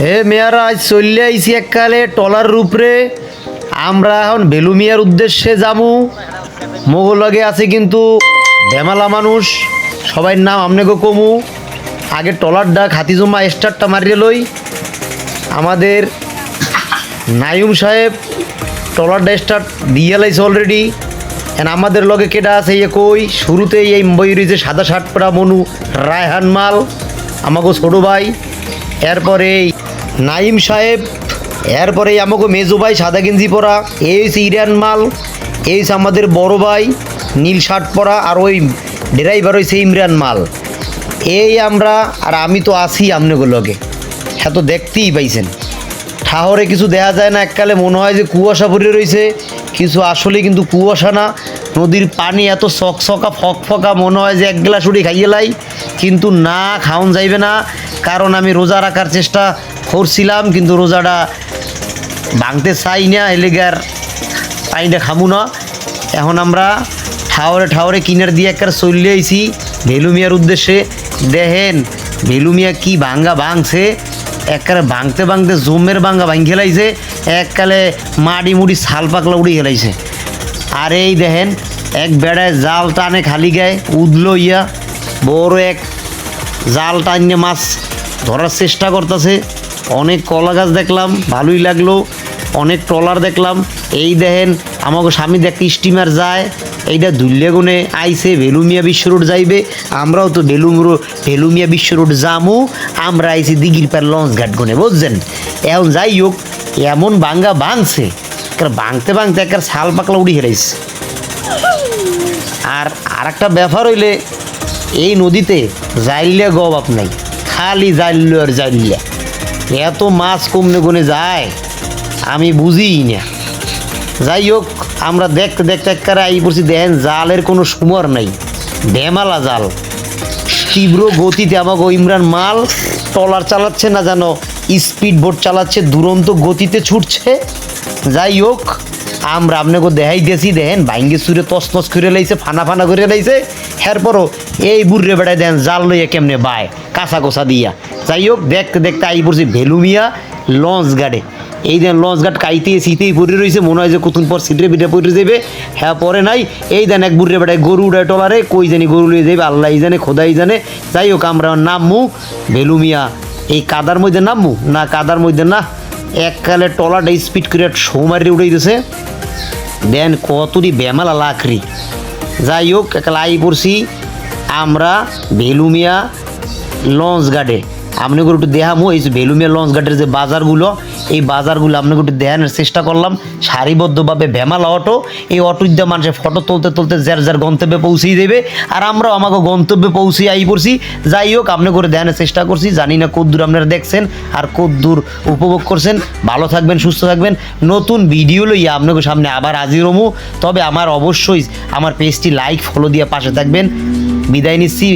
হে মেয়ারা, আজ চললে আইসি এককালে টলার রূপরে। আমরা এখন বেলুমিয়ার উদ্দেশ্যে যামু। মোগলগে আছে কিন্তু বেমালা মানুষ। সবাই নাম আমনেগো কমু। আগে টলারডা খাতিজুমা স্টারটা মারিয়ে লই। আমাদের নাইম সাহেব টলারডা স্টার্ট দিয়ে লাইছে অলরেডি এন আমাদের লগে কেটা আছে ইয়ে কই শুরুতেই এই বইরি যে সাদা শার্ট পরা মনু, রায়হান মাল আমাকে ছোটো ভাই। এরপরে এই নাইম সাহেব, এরপরে আমাকে মেজো ভাই সাদা গেঞ্জি পরা, এই হচ্ছে ইরান মাল, এই আমাদের বড় ভাই, নীল শার্ট পরা, আর ওই ড্রাইভার হয়েছে ইমরান মাল। এই আমরা, আর আমি তো আছি আপনাকে লগে। হ্যাঁ তো দেখতেই পাইছেন। ঠাহরে কিছু দেখা যায় না, এককালে মনে হয় যে কুয়াশা পড়ে রয়েছে কিছু আসলে কিন্তু কুয়াশা না। নদীর পানি এত চকচকা ফকফকা, মনে হয় যে এক গ্লাস উড়ি খাইয়ে লাই। কিন্তু না, খাওন যাইবে না। কারণ আমি রোজা রাখার চেষ্টা করছিলাম কিন্তু রোজাটা ভাঙতে চাই না এলেগার পানিটা খামু না। এখন আমরা ঠাওরে ঠাওরে কিনার দিয়ে একবার চলে আইছি ভেলুমিয়ার উদ্দেশ্যে। দেখেন ভেলুমিয়া কি ভাঙ্গা ভাঙছে, একবারে ভাঙতে ভাঙতে জমের ভাঙ্গা ভাঙ খেলাইছে, এককালে মাড়ি মুড়ি ছাল পাকলা উড়ি খেলাইছে। আর এই দেখেন, এক বেড়ায় জাল টানে খালি গায়ে, উদলো ইয়া বড় এক জাল টানিয়ে মাছ ধরার চেষ্টা করতেছে। অনেক কলা গাছ দেখলাম, ভালোই লাগল। অনেক ট্রলার দেখলাম। এই দেখেন, আমাকে স্বামী দেখ স্টিমার যায়, এইটা দুল্লে গুনে আইসে ভেলুমিয়া বিশ্ব রোড যাইবে। আমরাও তো ভেলুম রো- ভেলুমিয়া বিশ্ব রোড যামু, আমরা আইসি দিঘির পার লঞ্চ ঘাট গুনে বুঝছেন? এখন যাই হোক এমন বাঙ্গা একেবারে ভাঙতে ভাঙতে একটা শাল পাকলা উড়ি হেরাইছে। আর আর একটা ব্যাপার হইলে, এই নদীতে জাইলিয়া গবাব নাই, খালি জাইল্য আর জাইলিয়া এত মাছ কমনে গুনে যায়, আমি বুঝিই না। যাই হোক আমরা দেখতে দেখতে একবারে আই পড়ছি, দেখেন জালের কোনো সুমর নাই, বেমালা জাল। তীব্র গতিতে আমাকে ইমরান মাল টলার চালাচ্ছে না যেন, স্পিড বোট চালাচ্ছে, দুরন্ত গতিতে ছুটছে। যাই হোক আমরা আপনাকে দেখাই দিয়েছি দেখেন ভাঙ্গে সুরে তস তস করে লাইছে, ফানা ফানা করে লাইছে। এরপরও এই বুড়ে বেড়ায় দেন জাল লইয়া কেমনে বায়, কাঁচা কোষা দিয়া। যাই হোক দেখতে দেখতে আই পড়ছি ভেলুমিয়া লঞ্চ গার্ডে এই দেন লঞ্চ ঘাট কাইতে শীতেই পড়ে রয়েছে মনে হয় যে কতক্ষণ পর সিটরে পিঠে পড়ে যাবে। হ্যাঁ পরে নাই। এই দেন এক বুড়ে বেড়ায় গরু উড়ায় টলারে, কই জানি গরু লিয়ে যাবে আল্লাহ জানে, খোদাই জানে। যাই হোক আমরা নামমু ভেলুমিয়া। এই কাদার মধ্যে নামমু? না, কাদার মধ্যে না। এককালে টলাটা স্পিড করে শো মারি উড়ে দিতেছে দেন কতটি বেমালা লাকড়ি। যাই হোক একলা আই পড়ছি আমরা ভেলুমিয়া লঞ্চ গার্ডে আপনি করে একটু দেখামো, এই ভেলুমিয়া লঞ্চ গার্ডের যে বাজারগুলো, এই বাজারগুলো আপনাকে একটু দেখানোর চেষ্টা করলাম। সারিবদ্ধভাবে ভেমালা অটো এই অটোর দিয়ে মানুষের ফটো তুলতে তুলতে যার যার গন্তব্যে পৌঁছেই দেবে। আর আমরাও আমাকে গন্তব্যে পৌঁছে আই পড়ছি। যাই হোক আপনি করে দেখানোর চেষ্টা করছি। জানি না কদ্দূর আপনারা দেখছেন আর কদ্দূর উপভোগ করছেন। ভালো থাকবেন, সুস্থ থাকবেন। নতুন ভিডিও লইয়া আপনাকে সামনে আবার হাজির হমু। তবে আমার অবশ্যই আমার পেজটি লাইক ফলো দিয়ে পাশে থাকবেন। বিদায় নিচ্ছি।